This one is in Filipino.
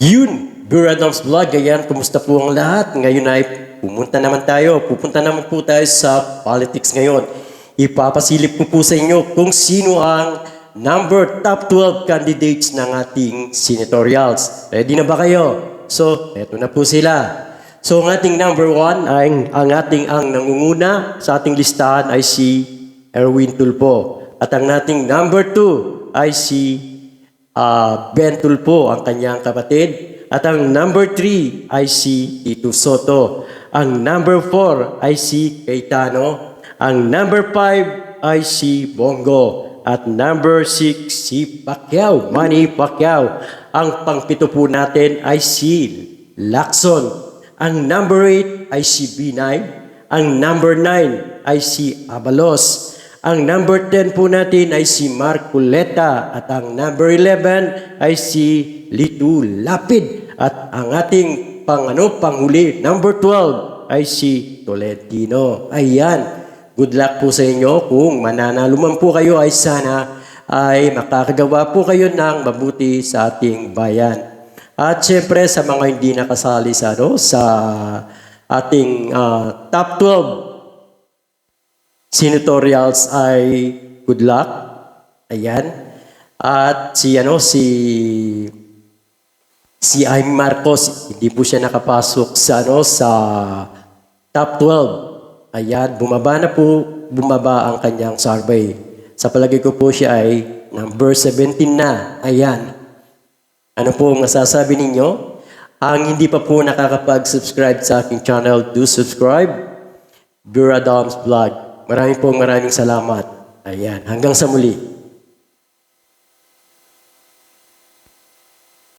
Yun, Buradams Vlog, ayan, kumusta po ang lahat? Ngayon ay pumunta naman tayo, pupunta naman po tayo sa politics ngayon. Ipapasilip ko po sa inyo kung sino ang number top 12 candidates ng ating senatorials. Ready na ba kayo? So, eto na po sila. So, ang ating number one, ay, ang ating ang nangunguna sa ating listahan ay si Erwin Tulpo. At ang ating number two ay si Ah, Ben Tulpo, ang kanyang kapatid. At ang number 3 ay si Tito Soto. Ang number 4 ay si Cayetano. Ang number 5 ay si Bongo. At number 6 si Pacquiao, Manny Pacquiao. Ang pangpito po natin ay si Lacson. Ang number 8 ay si B9. Ang number 9 ay si Abalos. Ang number 10 po natin ay si Marculeta at ang number 11 ay si Litu Lapid at ang ating pang ano panghuli number 12 ay si Tolentino. Ayan. Good luck po sa inyo kung mananalo man po kayo ay sana ay makakagawa po kayo ng mabuti sa ating bayan. At syempre sa mga hindi nakasali sa ano sa ating ah, top 12 senatorials ay good luck. Ayan. At si ano si si Amy Marcos hindi po siya nakapasok sa ano sa top 12. Ayan, bumaba na po, bumaba ang kanyang survey. Sa palagay ko po siya ay number 17 na. Ayan. Ano po ang masasabi ninyo? Ang hindi pa po nakakapag-subscribe sa aking channel, do subscribe. Buradams Vlog. Maraming pong maraming salamat. Ayan, hanggang sa muli.